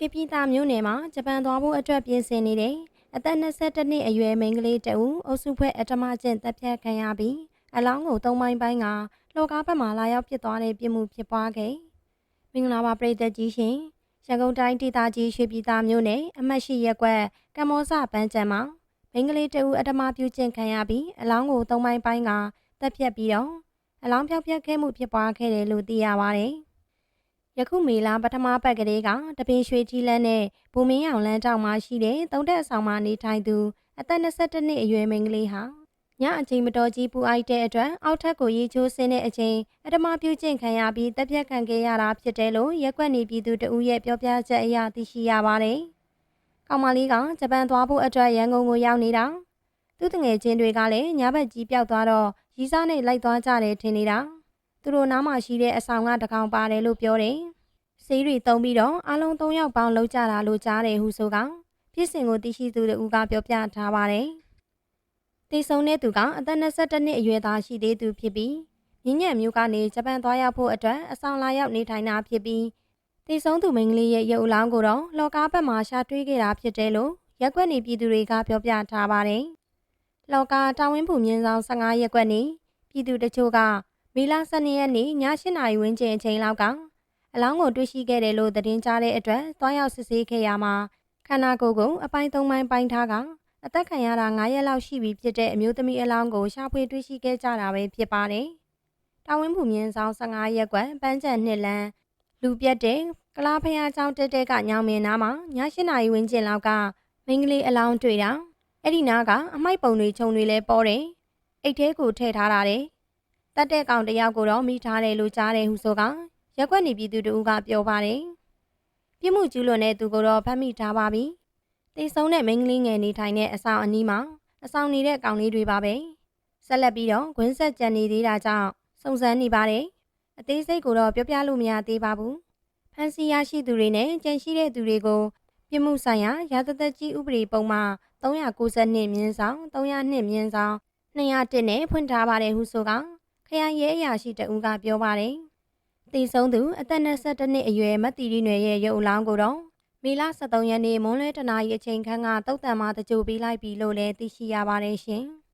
ရွှေပြည်သာမြို့နယ်မှာဂျပန်သွားဖို့အတွက်ပြင်ဆင်နေတဲ့အသက်22နှစ်အရွယ်မိန်းကလေးတဦးအုပ်စုဖွဲ့အထမကျင့်တပ်ဖြတ်ခံရပြီးအလောင်းကိုသုံးပိုင်းပိုင်းကလောကားဘက်မှလာရောက်ပစ်သွားတဲ့ပြစ်မှုဖြစ်ပွားခဲ့မင်္ဂလာပါပရိသတ်ကြီးရှင်ရန်ကုန်တိုင်းဒေသကြီးရွှေပြည်သာမြို့နယ်အမှတ်ရှိရက်ကွက်ကမ္ဘောဇပန်းချံမှာမိန်းကလေးတဦးအထမပြုကျင့်ခံရပြီးအလောင်းကိုသုံးပိုင်းပိုင်းကတပ်ဖြတ်ပြီးတော့အလောင်းဖြောက်ဖြက်ခဲ့မှုဖြစ်ပွားခဲ့တယ်လို့သိရပါတယ် ယခုမေလပထမပတ်ကလေးကတပင်ရွှေကြီးလန်းနဲ့ဘူမင်းအောင်လန်းတောင်မှာရှိတဲ့သုံးတက်အဆောင်မှာနေထိုင်သူအသက်22နှစ်အရွယ်မိန်းကလေးဟာညအချိန်မတော်ကြီးပူအိုက်တဲ့အတွက်အောက်ထပ်ကိုရေချိုးဆင်းတဲ့အချိန်အထမပြုကျင့်ခံရပြီးတပ်ဖြတ်ခံခဲ့ရတာဖြစ်တယ်လို့ရက်ကွက်နေပြည်သူတဦးရဲ့ပြောပြချက်အရသိရှိရပါတယ်။ကောင်မလေးကဂျပန်သွားဖို့အတွက်ရန်ကုန်ကိုရောက်နေတာသူတငယ်ချင်းတွေကလည်းညဘက်ကြီးပျောက်သွားတော့ရီးစားနဲ့လိုက်သွားကြတယ်ထင်နေတာသူတို့နားမှာရှိတဲ့အဆောင်ကတကောင်ပါတယ်လို့ပြောတယ်။ ဆေးတွေတုံးပြီးတော့အလုံး၃ယောက်ပေါင်းလောက်ကြတာလို့ကြားတယ်ဟုဆိုကဖြစ်စဉ်ကိုသိရှိသူတို့ကပြောပြထားပါတယ်။တေဆုံတဲ့သူကအသက်22နှစ်အရွယ်သားရှိသေးသူဖြစ်ပြီးမြင်းညံမျိုးကနေဂျပန်သွားရောက်ဖို့အတွက်အဆောင်လာရောက်နေထိုင်တာဖြစ်ပြီးတေဆုံသူမိန်းကလေးရဲ့ရုပ်အလောင်းကိုတော့လော်ကားဘက်မှာရှာတွေ့ခဲ့တာဖြစ်တယ်လို့ရက်ကွက်နေပြည်သူတွေကပြောပြထားပါတယ်။လော်ကာတာဝင်း phủ မြင်းဆောင်15ရက်ကွက်နေပြည်သူတချို့ကမေလ12ရက်နေ့ည8နာရီဝန်းကျင်အချိန်လောက်က အလောင်းကိုတွေ့ရှိခဲ့တယ်လို့သတင်းကြားတဲ့အတွက်သွားရောက်စစ်ဆေးခဲ့ရမှာခန္ဓာကိုယ်ကိုအပိုင်း၃ပိုင်းပိုင်းထားကအသက်ခံရတာ9ရက်လောက်ရှိပြီဖြစ်တဲ့အမျိုးသမီးအလောင်းကိုရှာဖွေတွေ့ရှိခဲ့ကြတာပဲဖြစ်ပါတယ်။တာဝင်း phủ မြင်းဆောင်15ရက်ကွက်ပန်းချံနှစ်လန်းလူပြတ်တဲ့ကလားဖျားချောင်းတက်တဲ့ကညောင်မင်းနားမှာည8နာရီဝန်းကျင်လောက်ကမိန်းကလေးအလောင်းတွေ့တာအဲ့ဒီနားကအမိုက်ပုံတွေခြုံတွေလဲပေါ်တယ်။အိတ်ထဲကိုထည့်ထားတာတဲ့။တက်တဲ့ကောင်တယောက်ကိုတော့မိထားတယ်လို့ကြားတယ်ဟုဆိုက ရက်ွက်နေပြည်သူတို့ကပြောပါတယ်။ပြစ်မှုကျူးလွန်တဲ့သူကိုတော့ဖမ်းမိထားပါပြီ။တေဆုံးတဲ့မိန်းကလေးငယ်နေထိုင်တဲ့အဆောင်အနီးမှာအဆောင်နေတဲ့ကောင်လေးတွေပါပဲ။ဆက်လက်ပြီးတော့ဂွင်းဆက်ကြံနေသေးတာကြောင့်စုံစမ်းနေပါတယ်။အသေးစိတ်ကိုတော့ပြောပြလို့မရသေးပါဘူး။ဖမ်းဆီးရရှိသူတွေနဲ့ကြံရှိတဲ့သူတွေကိုပြစ်မှုဆိုင်ရာရာဇသက်ကြီးဥပဒေပုံမှ392မြင်းဆောင်302မြင်းဆောင်201နဲ့ဖွင့်ထားပါတယ်ဟုဆိုကခရိုင်ရဲအရာရှိတဦးကပြောပါတယ်။ တည်ဆုံးသူအသက်22နှစ်အရွယ်မတ်တီရီနယ်ရဲ့ရုပ်အလောင်းကိုတော့မေလ23ရက်နေ့မွန်းလွဲတနာရီအချိန်ခန့်ကတုတ်တံမှာတကြိုပေးလိုက်ပြီလို့လည်းသိရှိရပါတယ်ရှင်။